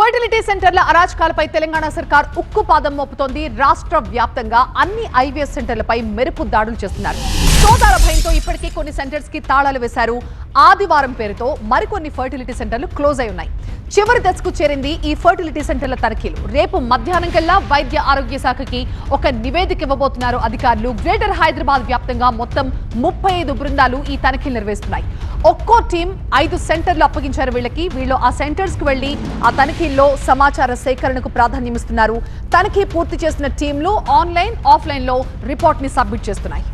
Fertility సెంటర్ల అరాచకాలపై తెలంగాణ సర్కార్ ఉక్కు పాదం మోపుతోంది. రాష్ట్ర వ్యాప్తంగా అన్ని ఐవీఎస్ సెంటర్లపై మెరుపు దాడులు చేస్తున్నారు. సోదాల భయంతో ఇప్పటికే కొన్ని సెంటర్స్కి తాళాలు వేశారు. ఆదివారం పేరుతో మరికొన్ని ఫర్టిలిటీ సెంటర్లు క్లోజ్ అయి ఉన్నాయి. చివరి దశకు చేరింది ఈ ఫర్టిలిటీ సెంటర్ల తనిఖీలు. రేపు మధ్యాహ్నం కల్లా వైద్య ఆరోగ్య శాఖకి ఒక నివేదిక ఇవ్వబోతున్నారు అధికారులు. గ్రేటర్ హైదరాబాద్ వ్యాప్తంగా మొత్తం ముప్పై ఐదు బృందాలు ఈ తనిఖీలు నిర్వహిస్తున్నాయి. ఒక్కో టీం ఐదు సెంటర్లు అప్పగించారు వీళ్ళకి. వీళ్ళు ఆ సెంటర్స్కు వెళ్ళి ఆ తనిఖీల్లో సమాచార సేకరణకు ప్రాధాన్యమిస్తున్నారు. తనిఖీ పూర్తి చేసిన టీంలు ఆన్లైన్ ఆఫ్లైన్లో రిపోర్ట్ని సబ్మిట్ చేస్తున్నాయి.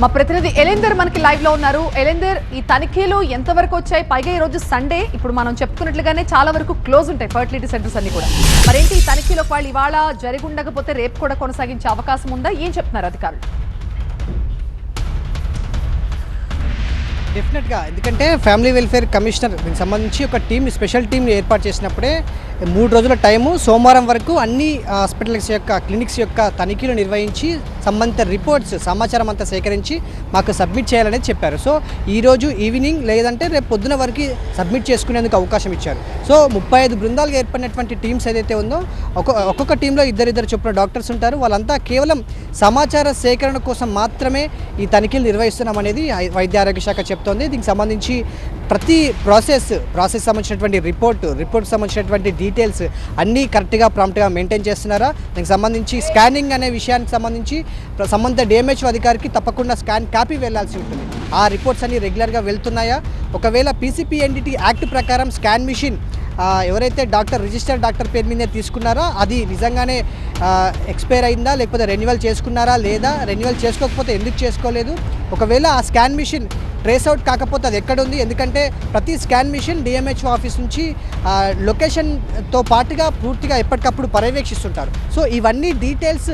మా ప్రతినిధి ఎలెందర్ మనకి లైవ్లో ఉన్నారు. ఎలెందర్ ఈ తనిఖీలు ఎంతవరకు వచ్చాయి? పైగా ఈ రోజు సండే ఇప్పుడు మనం చెప్పుకున్నట్లుగానే చాలా వరకు క్లోజ్ ఉంటాయి ఫర్టిలిటీ సెంటర్స్ అన్ని కూడా. మరేంటి ఈ తనిఖీలో వాళ్ళు ఇవాళ జరిగి ఉండకపోతే రేపు కూడా కొనసాగించే అవకాశం ఉందా? ఏం చెప్తున్నారు అధికారులు? డెఫినెట్గా ఎందుకంటే ఫ్యామిలీ వెల్ఫేర్ కమిషనర్ దీనికి సంబంధించి ఒక టీం స్పెషల్ టీంని ఏర్పాటు చేసినప్పుడే మూడు రోజుల టైము సోమవారం వరకు అన్ని హాస్పిటల్స్ యొక్క క్లినిక్స్ యొక్క తనిఖీలు నిర్వహించి సంబంధిత రిపోర్ట్స్ సమాచారం అంతా సేకరించి మాకు సబ్మిట్ చేయాలనేది చెప్పారు. సో ఈరోజు ఈవినింగ్ లేదంటే రేపు పొద్దున వరకు సబ్మిట్ చేసుకునేందుకు అవకాశం ఇచ్చారు. సో ముప్పై ఐదు బృందాలుగా ఏర్పడినటువంటి టీమ్స్ ఏదైతే ఉందో ఒక్కొక్క ఒక్కొక్క టీంలో ఇద్దరిద్దరు చొప్పున డాక్టర్స్ ఉంటారు. వాళ్ళంతా కేవలం సమాచార సేకరణ కోసం మాత్రమే ఈ తనిఖీలు నిర్వహిస్తున్నాం అనేది వైద్య ఆరోగ్య శాఖ చెప్తోంది. దీనికి సంబంధించి ప్రతి ప్రాసెస్ ప్రాసెస్ సంబంధించినటువంటి రిపోర్ట్ రిపోర్ట్ సంబంధించినటువంటి డీటెయిల్స్ అన్నీ కరెక్ట్గా ప్రాంప్ట్గా మెయింటైన్ చేస్తున్నారా? దానికి సంబంధించి స్కానింగ్ అనే విషయానికి సంబంధించి సంబంధిత డిఎంహెచ్ఓ అధికారికి తప్పకుండా స్కాన్ కాపీ వెళ్ళాల్సి ఉంటుంది. ఆ రిపోర్ట్స్ అన్ని రెగ్యులర్గా వెళ్తున్నాయా? ఒకవేళ పీసీపీఎన్డిటీ యాక్ట్ ప్రకారం స్కాన్ మిషన్ ఎవరైతే డాక్టర్ రిజిస్టర్డ్ డాక్టర్ పేరు మీద తీసుకున్నారో అది నిజంగానే ఎక్స్పైర్ అయిందా? లేకపోతే రెన్యువల్ చేసుకున్నారా? లేదా? రెన్యువల్ చేసుకోకపోతే ఎందుకు చేసుకోలేదు? ఒకవేళ ఆ స్కాన్ మిషన్ ట్రేస్ అవుట్ కాకపోతే అది ఎక్కడ ఉంది ఎందుకంటే ప్రతి స్కాన్ మిషన్ డిఎంహెచ్ ఆఫీస్ నుంచి లొకేషన్తో పాటుగా పూర్తిగా ఎప్పటికప్పుడు పర్యవేక్షిస్తుంటారు. సో ఇవన్నీ డీటెయిల్స్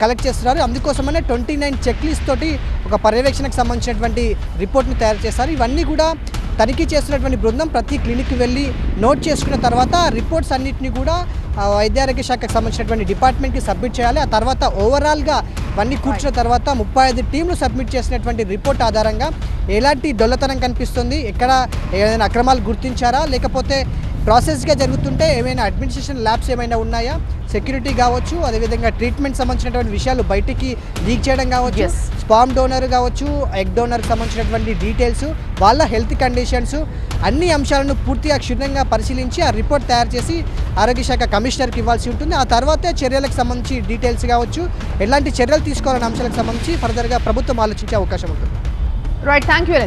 కలెక్ట్ చేస్తున్నారు. అందుకోసమనే ట్వంటీ నైన్ చెక్ లిస్ట్ తోటి ఒక పర్యవేక్షణకు సంబంధించినటువంటి రిపోర్ట్ని తయారు చేస్తారు. ఇవన్నీ కూడా తనిఖీ చేస్తున్నటువంటి బృందం ప్రతి క్లినిక్కి వెళ్ళి నోట్ చేసుకున్న తర్వాత రిపోర్ట్స్ అన్నింటినీ కూడా వైద్యారోగ్య శాఖకు సంబంధించినటువంటి డిపార్ట్మెంట్కి సబ్మిట్ చేయాలి. ఆ తర్వాత ఓవరాల్గా ఇవన్నీ కూర్చున్న తర్వాత ముప్పై ఐదు టీంలు సబ్మిట్ చేసినటువంటి రిపోర్ట్ ఆధారంగా ఎలాంటి డొల్లతనం కనిపిస్తుంది? ఎక్కడ ఏదైనా అక్రమాలు గుర్తించారా? లేకపోతే ప్రాసెస్గా జరుగుతుంటే ఏమైనా అడ్మినిస్ట్రేషన్ ల్యాబ్స్ ఏమైనా ఉన్నాయా? సెక్యూరిటీ కావచ్చు అదేవిధంగా ట్రీట్మెంట్ సంబంధించినటువంటి విషయాలు బయటికి లీక్ చేయడం కావచ్చు. స్పామ్ డోనర్ కావచ్చు ఎగ్ డోనర్కి సంబంధించినటువంటి డీటెయిల్స్ వాళ్ళ హెల్త్ కండిషన్స్ అన్ని అంశాలను పూర్తిగా క్షుణ్ణంగా పరిశీలించి ఆ రిపోర్ట్ తయారు చేసి ఆరోగ్య శాఖ కమిషనర్కి ఇవ్వాల్సి ఉంటుంది. ఆ తర్వాతే చర్యలకు సంబంధించి డీటెయిల్స్ కావచ్చు ఎలాంటి చర్యలు తీసుకోవాలనే అంశాలకు సంబంధించి ఫర్దర్గా ప్రభుత్వం ఆలోచించే అవకాశం ఉంటుంది. Right thank you